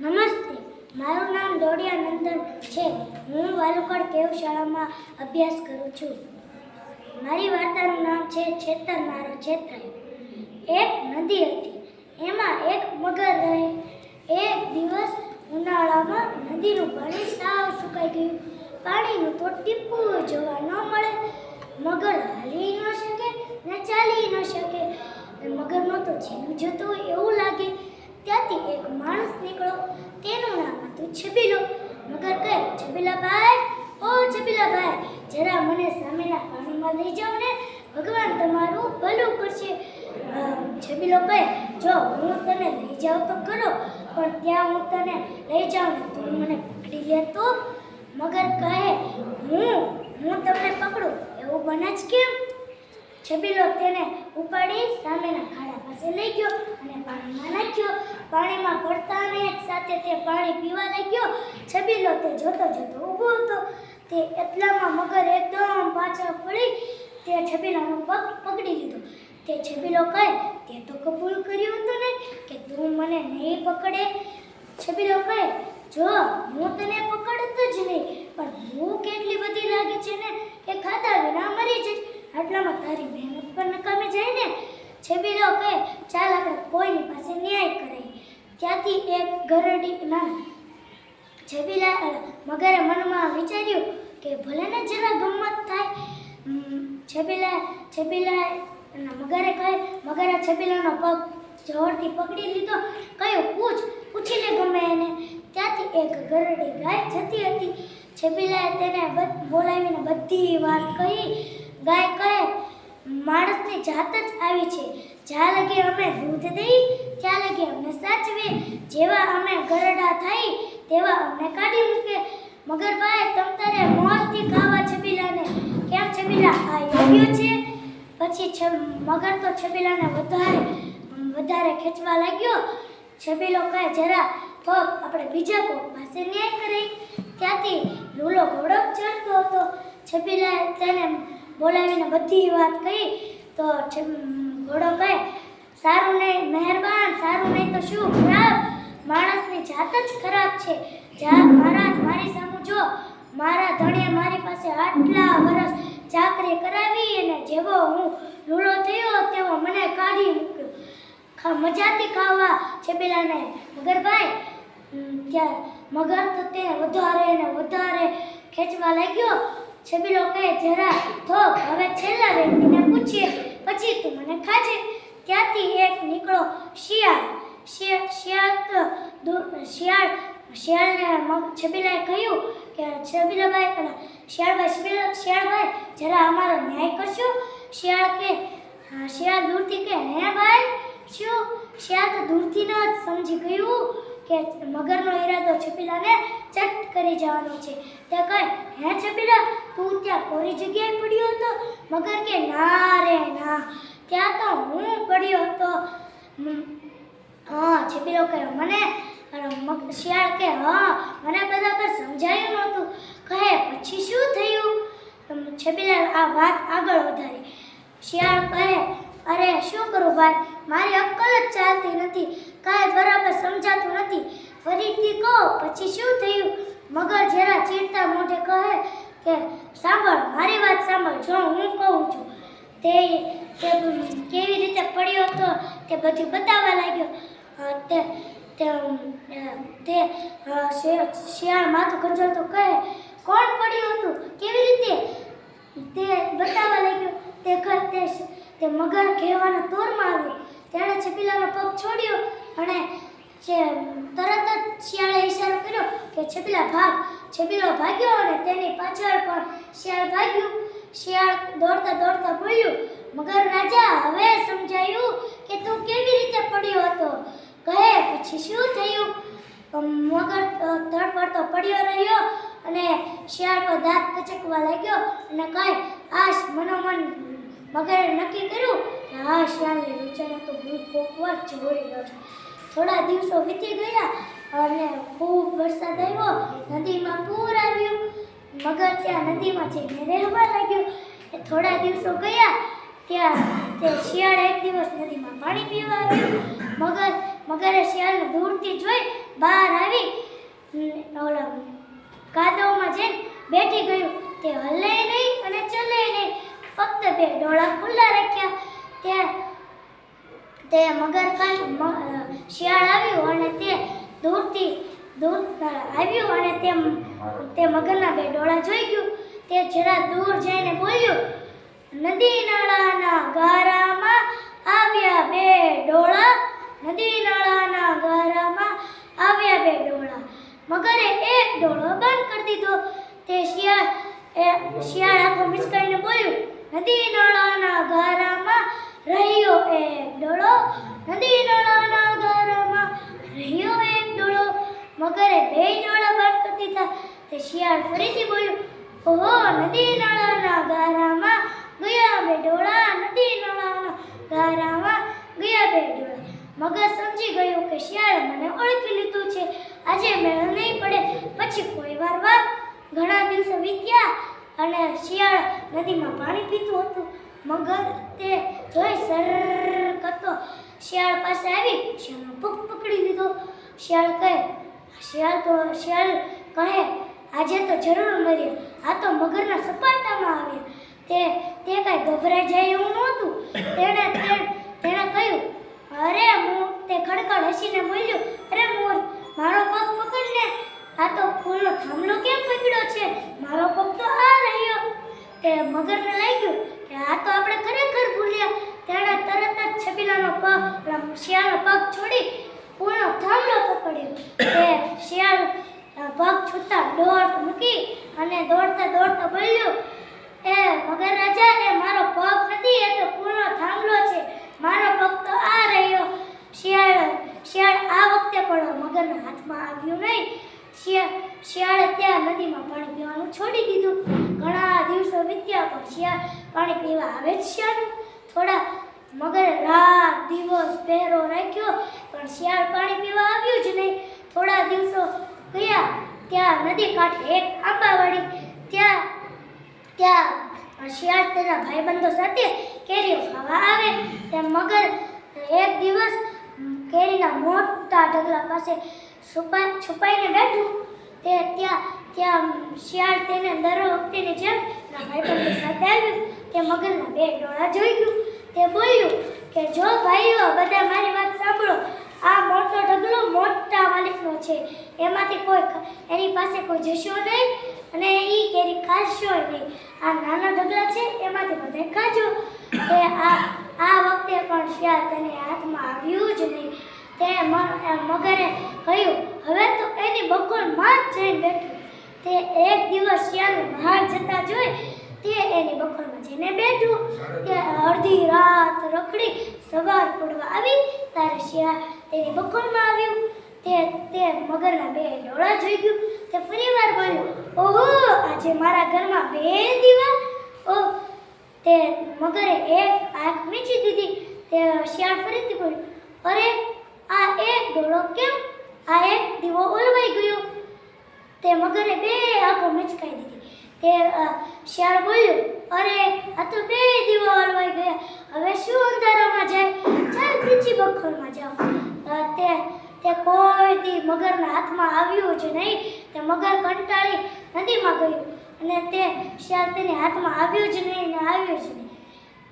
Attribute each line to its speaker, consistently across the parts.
Speaker 1: નમસ્તે, મારું નામ દોડિયા નંદન છે. હું વાલુકડ કેવ શાળામાં અભ્યાસ કરું છું. મારી વાર્તાનું નામ છે છેતર મારો છેતરાયો એક નદી હતી. એમાં એક મગર રહે. એક દિવસ ઉનાળામાં નદીનું પાણી સાવ સુકાઈ ગયું. પાણીનું તો ટીપું જોવા ન મળે. મગર હાલી ન શકે ને ચાલી ન શકે. મગરનો તો જીવ જતો એવું લાગે. ત્યાંથી એક માણસ નીકળ્યો તેનું નામ હતું છબીલો મગર કહે છબીલાભાઈ ઓ છબીલાભાઈ જરા મને સામેના પાણીમાં લઈ જાઓ ને. ભગવાન તમારું ભલું કરશે. છબીલો કહે, જો હું તને લઈ જાઉં તો ખરો પણ ત્યાં હું તને લઈ જાઉં ને તું મને પકડી લે તો. મગર કહે, હું હું તમને પકડું, એવું બને જ કેમ? છબીલો તેને ઉપાડી સામેના ખાડા પાસે લઈ ગયો અને પાણીમાં નાખ્યો. પાણીમાં પડતાને એક સાથે તે પાણી પીવા લાગ્યો. છબીલો તે જોતો જોતો ઊભો હતો. તે એટલામાં મગર એકદમ પાછળ પડી તે છબીલાનો પગ પકડી લીધો. તે છબીલો કહે, તે તો કબૂલ કર્યું હતું ને કે તું મને નહીં પકડે? છબીલો કહે, જો, હું તને પકડતો જ નહીં, પણ હું એટલી બધી લાગે છે ને કે ખાધા વિના મરી જઈશ. આટલામાં તારી મહેનત પણ નકામી જાય ને. છબીલો કહે, ચાલ આપણે કોઈની પાસે ન્યાય કરાય ત્યાંથી એક ઘરડી ના છબીલા મગરે મનમાં વિચાર્યું કે ભલે ને જરા ગમત થાય છબીલા છબીલા મગરે કહે, મગરે છબીલાનો પગ જોરથી પકડી લીધો. કયો, પૂછ પૂછી લે ગમે એને. ત્યાંથી એક ગરડી ગાય જતી હતી. છબીલાએ તેને બોલાવીને બધી વાત કહી. ગાય કહે માણસની જાત જ આવી છે. જ્યાં લગી અમે દૂધ દઈ, ત્યાં લગી અમને સાચવે. જેવા અમે ગરડા થઈ, તેવા અમને કાઢી મૂકે. મગરભાઈ તમ તારે મોજથી ખાવા છબીલાને કેમ છબીલા? આ આવ્યો છે. પછી મગર તો છબીલાને વધારે વધારે ખેંચવા લાગ્યો. છબીલો કહે જરા તો આપણે બીજા કોક પાસે ન્યાય કરી. ત્યાંથી લૂલો ઘોડો ચડતો હતો. છબીલાએ તેને બોલાવીને બધી વાત કહી તો ઘોડો કહે, સારું નહીં, મહેરબાન, સારું નહીં તો શું ખરાબ? માણસની જાત જ ખરાબ છે. જા, મહારાજ, મારી સામે જો. મારા ધણીએ મારી પાસે આટલા વર્ષ ચાકરી કરાવી અને જેવો હું લૂલો થયો, તેવો મને કાઢી મૂક્યો. મજાથી ખાવા છબીલાને મગરભાઈ ત્યાં મગર તો તે વધારે ને વધારે ખેંચવા લાગ્યો. છબીલો કહે જરા થોક હવે છેલ્લા વ્યક્તિને પૂછીએ, પછી તું મને ખાજે? ત્યાંથી એક નીકળો શિયાળ. શિયાળ શિયાળ શિયાળ, શિયાળને છબીલાએ કહ્યું કે છબીલાભાઈ શિયાળભાઈ છબીલા શિયાળભાઈ, જરા અમારો ન્યાય કરશો? શિયાળ કે શિયાળ દૂરથી કે, હે ભાઈ, શું? શિયાળ તો દૂરથી ન સમજી ગયું. કે મગરનો ઈરાદો છપીલાને ચટ કરી જવાનો છે. તે કહે, હે છપીલા, તું ત્યાં કોરી જગ્યાએ પડ્યો હતો? મગર કે, ના રે, ના. ત્યાં તો હું પડ્યો હતો. હા, છપીલો કહે, મને શિયાળ કે, હા, મને બધા પર સમજાયું નહોતું. કહે, પછી શું થયું? છબીલા આ વાત આગળ વધારી. શિયાળ કહે અરે, શું કરું ભાઈ? મારી અક્કલ જ ચાલતી નથી. કાંઈ બરાબર સમજાતું નથી. ફરીથી કહો, પછી શું થયું? મગર જરા ચીડતા મોઢે કહે કે, સાંભળ, મારી વાત સાંભળ. જો હું કહું છું. તે કેવી રીતે પડ્યો હતો, તે બધું બતાવવા લાગ્યો. તે તે શિયાળ માથું કંજરતો કહે, કોણ પડ્યું હતું? કેવી રીતે? તે બતાવવા લાગ્યો. તે તે તે મગર કહેવાના તોરમાં આવ્યો તેણે છબીલાનો પગ છોડ્યો અને જે તરત જ શિયાળે ઈશારો કર્યો કે છબીલા ભાગ. છબીલો ભાગ્યો અને તેની પાછળ પણ શિયાળ ભાગ્યું. શિયાળ દોડતા દોડતા બોલ્યું, મગર રાજા, હવે સમજાયું કે તું કેવી રીતે પડ્યો હતો? કહે, પછી શું થયું? મગર તડપડતો પડ્યો રહ્યો અને શિયાળ પર દાંત કચકવા લાગ્યો અને કહે આશ મનોમન મગરે નક્કી કર્યું કે આ શિયાળને બિચારા તો હું કોકવાર જોઈ લઉં થોડા દિવસો વીતી ગયા અને ખૂબ વરસાદ આવ્યો. નદીમાં પૂર આવ્યું. મગર ત્યાં નદીમાં જઈને રહેવા લાગ્યો. એ થોડા દિવસો ગયા ત્યાં તે શિયાળ એક દિવસ નદીમાં પાણી પીવા આવ્યું. મગર, મગરે શિયાળને દૂરથી જોઈ બહાર આવી ઓલા કાદવમાં જઈને બેઠી ગયું. તે હલે નહીં અને ચલે નહીં. ફક્ત બે ડોળા ખુલ્લા રાખ્યા. તે તે મગર શિયાળ આવ્યું અને તે દૂરથી દૂર આવ્યું અને તે તે મગરના બે ડોળા જોઈ ગયું. તે જરા દૂર જઈને બોલ્યું, નદી નાળાના ગારામાં આવ્યા બે ડોળા, નદી નાળાના ગારામાં આવ્યા બે ડોળા. મગરે એક ડોળો બંધ કરી દીધો. તે શિયાળ શિયાળ મિસ મિચકાઈને બોલ્યું નદી નાળાના ગારામાં રહ્યો એક ડોળો. નદી નાળાના ગારામાં રહ્યો એક ડોળો. મગરે બે ડોળા બંધ કરતી દીધા તે શિયાળ ફરીથી બોલ્યું, ઓહો, નદી નાળાના ગારામાં ગયા બે ડોળા. નદી નળાના ગારામાં ગયા બે ડોળા. મગર સમજી ગયું કે શિયાળે મને ઓળખી લીધું છે. આજે મેળ નહીં પડે. પછી કોઈ વાર વાત ઘણા દિવસો વીત્યા. અને શિયાળ નદીમાં પાણી પીતું હતું. મગર તે જોઈ સર કરતો શિયાળ પાસે આવી શિયાળનો પગ પકડી લીધો. શિયાળ કહે, શિયાળ તો, શિયાળ કહે, આજે તો જરૂર મર્યો. આ તો મગરના સપાટામાં આવ્યા. તે તે કાંઈ ગભરાઈ જાય એવું નહોતું. તેણે તેણે કહ્યું, અરે હું તે ખડખડ હસીને બોલ્યું, અરે મોર, મારો પગ પકડને આ તો ફૂલનો થાંભલો કેમ પકડ્યો છે? મારો પગ તો આ રહ્યો. તે મગરને લાગ્યું કે આ તો આપણે ખરેખર ભૂલ્યા. તેણે તરત જ છબીલાનો પગ શિયાળનો પગ છોડી ફૂલનો થાંભલો પકડ્યો. તે શિયાળ પગ છૂટા દોડ મૂકી અને દોડતા દોડતા બોલ્યું, એ મગર રાજા, એ મારો પગ નથી, એ તો ફૂલનો થાંભલો છે. મારો પગ તો આ રહ્યો. શિયાળ શિયાળ આ વખતે પણ મગરના હાથમાં આવ્યું નહીં. શિયાળ ત્યાં નદીમાં પાણી પીવાનું છોડી દીધું. ઘણા દિવસો વીત્યા પણ શિયાળ પાણી પીવા આવે જ શિયાળ થોડા મગરે રાત દિવસ પહેરો રાખ્યો, પણ શિયાળ પાણી પીવા આવ્યું જ નહીં. થોડા દિવસો ગયા, ત્યાં નદી કાંઠે એક આંબાવાડી ત્યાં ત્યાં શિયાળ તેના ભાઈબંધો સાથે કેરીઓ ખાવા આવે. તેમ મગર એક દિવસ કેરીના મોટા ઢગલા પાસે છુપાઈ છુપાઈને બેઠું. તે ત્યાં ત્યાં શિયાળ તેને દરો વખતેની જેમ ભાઈ ભાઈબંધો સાથે આવ્યું તે મગરના બે ડોળા જોઈ ગયું. તે બોલ્યું કે, જો ભાઈઓ, બધા મારી વાત સાંભળો. આ મોટો ઢગલો મોટા માલિકનો છે. એમાંથી કોઈ એની પાસે કોઈ જશો નહીં અને એ કેરી ખાશો નહીં. આ નાના ઢગલા છે, એમાંથી બધે ખાજો. તે આ આ વખતે પણ શિયાળ તેને હાથમાં આવ્યું જ નહીં. તે મ- અ, મગરે કહ્યું હવે તો એની બખોલમાં જ જઈને બેઠું. તે એક દિવસ શિયાળું બહાર જતા જોઈ તે એની બખોલમાં જઈને બેઠું. તે અડધી રાત રખડી સવાર પડવા આવી ત્યારે શિયાળ તેની બખોલમાં આવ્યું. તે તે મગરના બે ડોળા જોઈ ગયું. તે ફરીવાર બોલ્યું ઓહો આજે મારા ઘરમાં બે દીવા. ઓ તે મગરે એક આંખ મીચી દીધી. તે શિયાળ ફરીથી બોલ્યું અરે આ એક ઢોળો કેમ? આ એક દીવો ઓલવાઈ ગયો. તે મગરે બે આંખો મિચકાઈ દીધી. તે શિયાળ બોલ્યું, અરે, આ તો બે દીવો ઓલવાઈ ગયા. હવે શું અંધારામાં જાય? ચાલ બીજી બખોલમાં જાઓ. તે તે કોઈ દી મગરના હાથમાં આવ્યું જ નહીં. તે મગર કંટાળી નદીમાં ગયું અને તે શિયાળ તેની હાથમાં આવ્યું જ નહીં ને આવ્યું જ નહીં.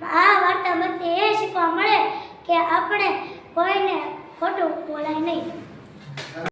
Speaker 1: આ વાર્તામાંથી એ શીખવા મળે કે આપણે કોઈને ખોટું બોલાય નહીં.